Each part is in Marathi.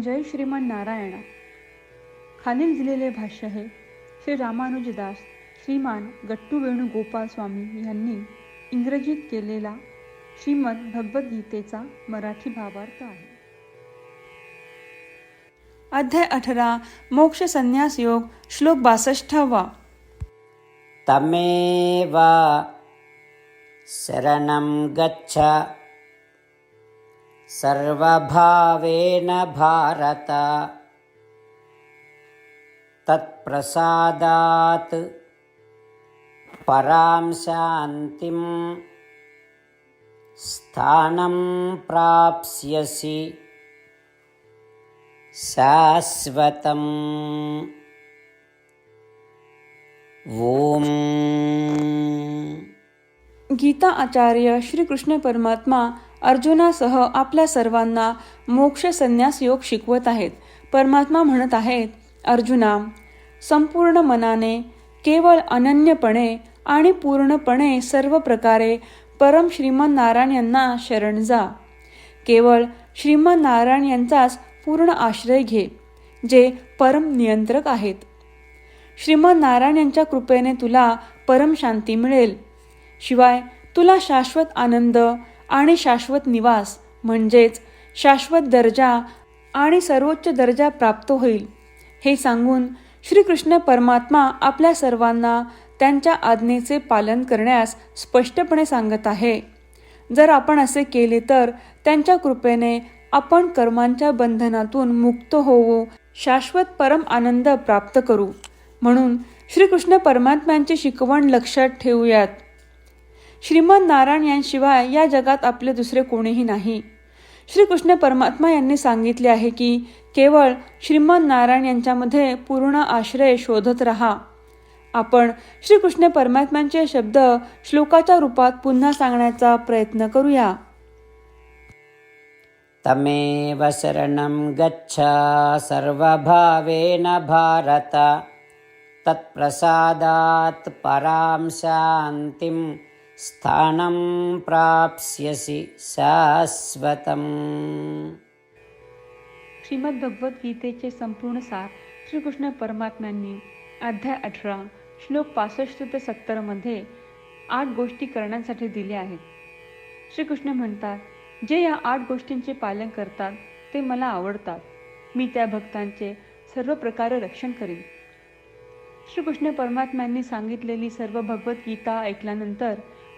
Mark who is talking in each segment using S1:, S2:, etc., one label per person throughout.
S1: जय श्रीमान नारायणा. खालील दिलेले भाष्य हे श्री रामानुजदास श्रीमान गट्टू वेणुगोपाल स्वामी यांनी इंग्रजीत केलेला श्रीमद भगवद्गीतेचा मराठी भावार्थ आहे. अध्याय अठरा मोक्ष संन्यास योग श्लोक बासष्टावा.
S2: तमेवा शरणं गच्छ सर्वभावेन भारत। तत्प्रसादात् परां शान्तिं स्थानं प्राप्स्यसि। शाश्वतम्। ॐ।
S1: गीता आचार्य श्रीकृष्ण परमात्मा अर्जुनासह आपल्या सर्वांना मोक्ष संन्यास योग शिकवत आहेत. परमात्मा म्हणत आहेत अर्जुना संपूर्ण मनाने केवळ अनन्यपणे आणि पूर्णपणे सर्व प्रकारे परम श्रीमन नारायण यांना शरण जा. केवळ श्रीमन नारायण यांचाच पूर्ण आश्रय घे जे परम नियंत्रक आहेत. श्रीमन नारायण यांच्या कृपेने तुला परम शांती मिळेल. शिवाय तुला शाश्वत आनंद आणि शाश्वत निवास म्हणजेच शाश्वत दर्जा आणि सर्वोच्च दर्जा प्राप्त होईल. हे सांगून श्रीकृष्ण परमात्मा आपल्या सर्वांना त्यांच्या आज्ञेचे पालन करण्यास स्पष्टपणे सांगत आहे. जर आपण असे केले तर त्यांच्या कृपेने आपण कर्मांच्या बंधनातून मुक्त होऊ शाश्वत परम आनंद प्राप्त करू. म्हणून श्रीकृष्ण परमात्म्यांची शिकवण लक्षात ठेवूयात. श्रीमद नारायण यांशिवाय या जगात आपले दुसरे कोणीही नाही. श्रीकृष्ण परमात्मा यांनी सांगितले आहे की केवळ श्रीमद नारायण यांच्यामध्ये पूर्ण आश्रय शोधत राहा. आपण श्रीकृष्ण परमात्म्यांचे शब्द श्लोकाच्या रूपात पुन्हा सांगण्याचा प्रयत्न करूया.
S2: तमेव शरणं गच्छ सर्वभावेन भारत. तत्प्रसादात् परां शान्तिं स्थानं प्राप्स्यसि शाश्वतम्।
S1: श्रीमद्भगवद्गीतेचे संपूर्ण सार श्रीकृष्ण परमात्म्यांनी अध्याय अठरा श्लोक पासष्ट ते सत्तरमध्ये आठ गोष्टी करण्यासाठी दिल्या आहेत. श्रीकृष्ण म्हणतात जे या आठ गोष्टींचे पालन करतात ते मला आवडतात. मी त्या भक्तांचे सर्व प्रकारे रक्षण करीन. श्रीकृष्ण परमात्म्यांनी सांगितलेली सर्व भगवद्गीता ऐकल्यानंतर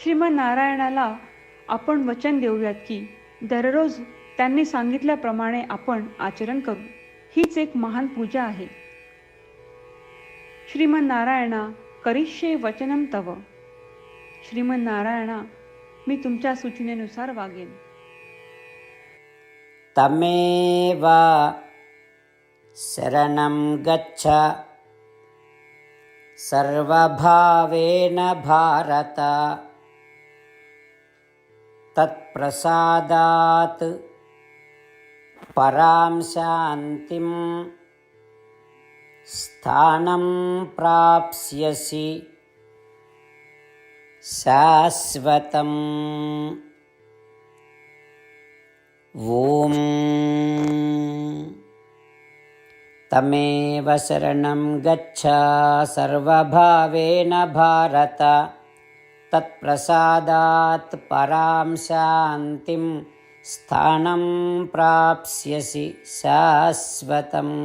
S1: श्रीमन नारायणाला आपण वचन देऊयात की दररोज त्यांनी सांगितल्याप्रमाणे आपण आचरण करू. हीच एक महान पूजा आहे. श्रीमन नारायणा करिष्ये वचनम तव. श्रीमन नारायणा मी तुमच्या सूचनेनुसार वागेन.
S2: तमेव शरणं गच्छ। सर्वभावेन भारत। तत्प्रसादात् परां शान्तिं स्थानं प्राप्स्यसि शाश्वतम्। ॐ तमेव शरणं गच्छ सर्वभावेन भारत तत्प्रसादात् परां शान्तिं स्थानं प्राप्स्यसि शाश्वतम्